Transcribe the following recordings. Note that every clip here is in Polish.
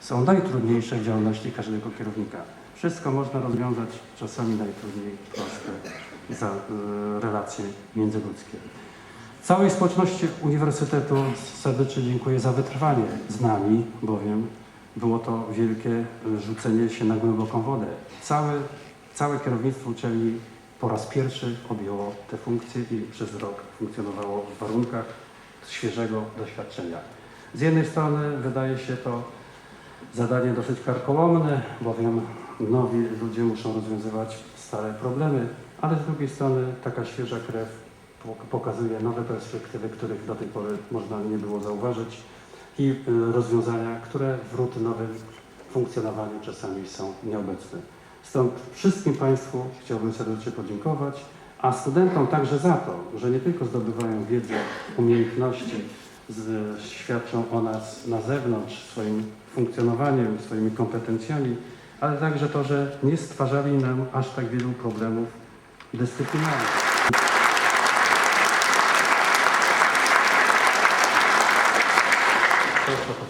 są najtrudniejsze w działalności każdego kierownika. Wszystko można rozwiązać, czasami najtrudniej proste za y, relacje międzyludzkie. Całej społeczności Uniwersytetu serdecznie dziękuję za wytrwanie z nami, bowiem było to wielkie y, rzucenie się na głęboką wodę. Całe, całe kierownictwo uczelni po raz pierwszy objęło te funkcje i przez rok funkcjonowało w warunkach świeżego doświadczenia. Z jednej strony wydaje się to zadanie dosyć karkołomne, bowiem nowi ludzie muszą rozwiązywać stare problemy, ale z drugiej strony taka świeża krew pok- pokazuje nowe perspektywy, których do tej pory można nie było zauważyć i y, rozwiązania, które w rutynowym funkcjonowaniu czasami są nieobecne. Stąd wszystkim Państwu chciałbym serdecznie podziękować, a studentom także za to, że nie tylko zdobywają wiedzę, umiejętności, świadczą o nas na zewnątrz swoim funkcjonowaniem, swoimi kompetencjami, ale także to, że nie stwarzali nam aż tak wielu problemów dyscyplinarnych. Proszę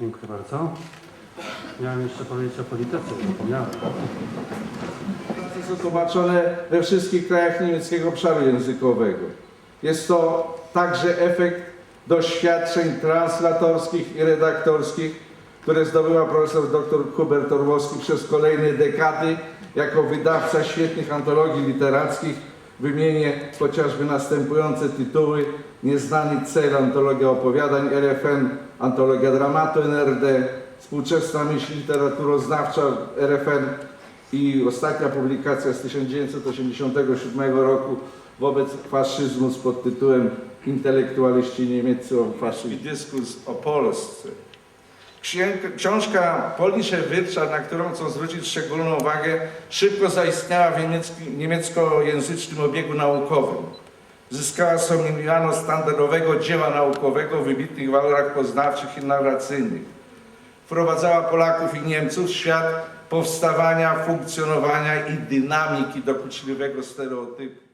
Dziękuję bardzo. Miałem jeszcze powiedzieć o polityce, zapomniałem. są tłumaczone we wszystkich krajach niemieckiego obszaru językowego. Jest to także efekt doświadczeń translatorskich i redaktorskich, które zdobyła profesor dr Hubert Orłowski przez kolejne dekady jako wydawca świetnych antologii literackich. Wymienię chociażby następujące tytuły. Nieznany cel, antologia opowiadań RFN, antologia dramatu NRD, współczesna myśl literaturoznawcza RFN, i ostatnia publikacja z 1987 roku wobec faszyzmu z pod tytułem Intelektualiści niemieccy o faszyzmie. Dyskurs o Polsce. Książka Polnische Wirtschaft, na którą chcę zwrócić szczególną uwagę, szybko zaistniała w niemieckojęzycznym obiegu naukowym. Zyskała sobie miano standardowego dzieła naukowego o wybitnych walorach poznawczych i narracyjnych wprowadzała Polaków i Niemców w świat powstawania, funkcjonowania i dynamiki dokuczliwego stereotypu.